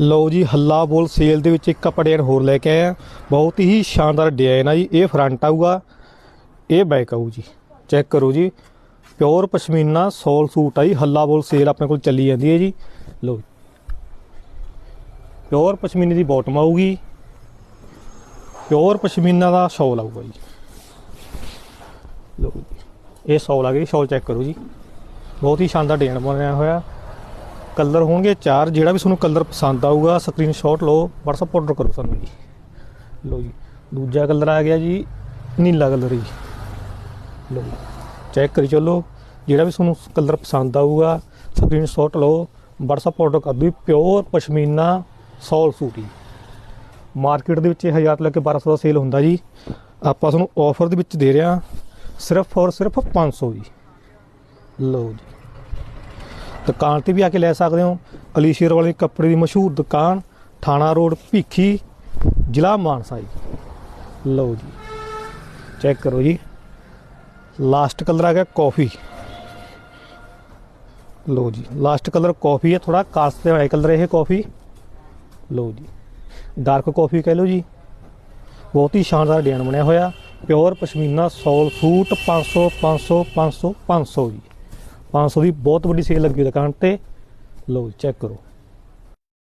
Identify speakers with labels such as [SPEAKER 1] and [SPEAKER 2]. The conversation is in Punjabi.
[SPEAKER 1] ਲਓ ਜੀ, ਹੱਲਾ ਬੋਲ ਸੇਲ ਦੇ ਵਿੱਚ ਇੱਕ ਆਪਾਂ ਹੋਰ ਲੈ ਕੇ ਆਏ ਆ। ਬਹੁਤ ਹੀ ਸ਼ਾਨਦਾਰ ਡਿਜ਼ਾਈਨ ਆ ਜੀ, ਇਹ ਫਰੰਟ ਆਊਗਾ, ਇਹ ਬੈਕ ਆਊ ਜੀ। ਚੈੱਕ ਕਰੋ ਜੀ ਪਿਓਰ ਪਸ਼ਮੀਨਾ ਸੋਲ ਸੂਟ ਆ ਜੀ, ਹੱਲਾ ਬੋਲ ਸੇਲ ਆਪਣੇ ਕੋਲ ਚੱਲੀ ਜਾਂਦੀ ਹੈ ਜੀ। ਲਓ ਜੀ ਪਿਓਰ ਪਸ਼ਮੀਨੇ ਦੀ ਬਾਟਮ ਆਊਗੀ ਪਿਓਰ ਪਸ਼ਮੀਨਾ ਦਾ ਸ਼ਾਲ ਆਊਗਾ ਜੀ। ਲਓ ਜੀ, ਇਹ ਸ਼ਾਲ ਆ ਗਈ ਸ਼ਾਲ ਚੈੱਕ ਕਰੋ ਜੀ। ਬਹੁਤ ਹੀ ਸ਼ਾਨਦਾਰ ਡਿਜ਼ਾਈਨ ਬਣਿਆ ਹੋਇਆ। ਕਲਰ ਹੋਣਗੇ ਚਾਰ, ਜਿਹੜਾ ਵੀ ਤੁਹਾਨੂੰ ਕਲਰ ਪਸੰਦ ਆਊਗਾ ਸਕਰੀਨਸ਼ਾਟ ਲਓ, WhatsApp ਆਰਡਰ ਕਰੋ ਸਾਨੂੰ ਜੀ। ਲਓ ਜੀ, ਦੂਜਾ ਕਲਰ ਆ ਗਿਆ ਜੀ, ਨੀਲਾ ਕਲਰ ਜੀ। ਲਓ ਜੀ ਚੈੱਕ ਕਰੀ ਚੱਲੋ, ਜਿਹੜਾ ਵੀ ਤੁਹਾਨੂੰ ਕਲਰ ਪਸੰਦ ਆਊਗਾ ਸਕਰੀਨਸ਼ਾਟ ਲਓ, WhatsApp ਆਰਡਰ ਕਰ ਦਿਓ ਪਿਓਰ ਪਸ਼ਮੀਨਾ ਸੌਲ ਸੂਟ ਜੀ। ਮਾਰਕੀਟ ਦੇ ਵਿੱਚ ਇਹ 1000 ਤੋਂ ਲੈ ਕੇ 1200 ਦਾ ਸੇਲ ਹੁੰਦਾ ਜੀ। ਆਪਾਂ ਤੁਹਾਨੂੰ ਆਫਰ ਦੇ ਵਿੱਚ ਦੇ ਰਹੇ ਹਾਂ, ਸਿਰਫ ਔਰ ਸਿਰਫ 500 ਜੀ। ਲਓ ਜੀ। ਦੁਕਾਨ ਤੇ ਵੀ ਆ ਕੇ ਲੈ ਸਕਦੇ ਹੋ। ਅਲੀ ਸ਼ੇਰ ਵਾਲੀ ਕੱਪੜੇ ਦੀ ਮਸ਼ਹੂਰ ਦੁਕਾਨ, ਥਾਣਾ ਰੋਡ, ਭੀਖੀ, ਜ਼ਿਲ੍ਹਾ ਮਾਨਸਾ ਜੀ। ਲਓ ਜੀ, ਚੈੱਕ ਕਰੋ ਜੀ। ਲਾਸਟ ਕਲਰ ਆ ਗਿਆ ਕਾਫੀ। ਲਓ ਜੀ, ਲਾਸਟ ਕਲਰ ਕਾਫੀ ਹੈ ਥੋੜਾ ਕਾਸਟ ਤੇ ਹੋਇਆ ਕਲਰ ਇਹ ਕਾਫੀ। ਲਓ ਜੀ, ਡਾਰਕ ਕਾਫੀ ਕਹਿ ਲਓ ਜੀ। ਬਹੁਤ ਹੀ ਸ਼ਾਨਦਾਰ ਡਿਜ਼ਾਈਨ ਬਣਿਆ ਹੋਇਆ, ਪਿਓਰ ਪਸ਼ਮੀਨਾ ਸੌਲ ਸੂਟ 500 500 500 500 ਜੀ। 500 ਦੀ ਬਹੁਤ ਵੱਡੀ ਸੇਲ ਲੱਗੀ ਦੁਕਾਨ ਤੇ। ਲਓ ਚੈੱਕ ਕਰੋ।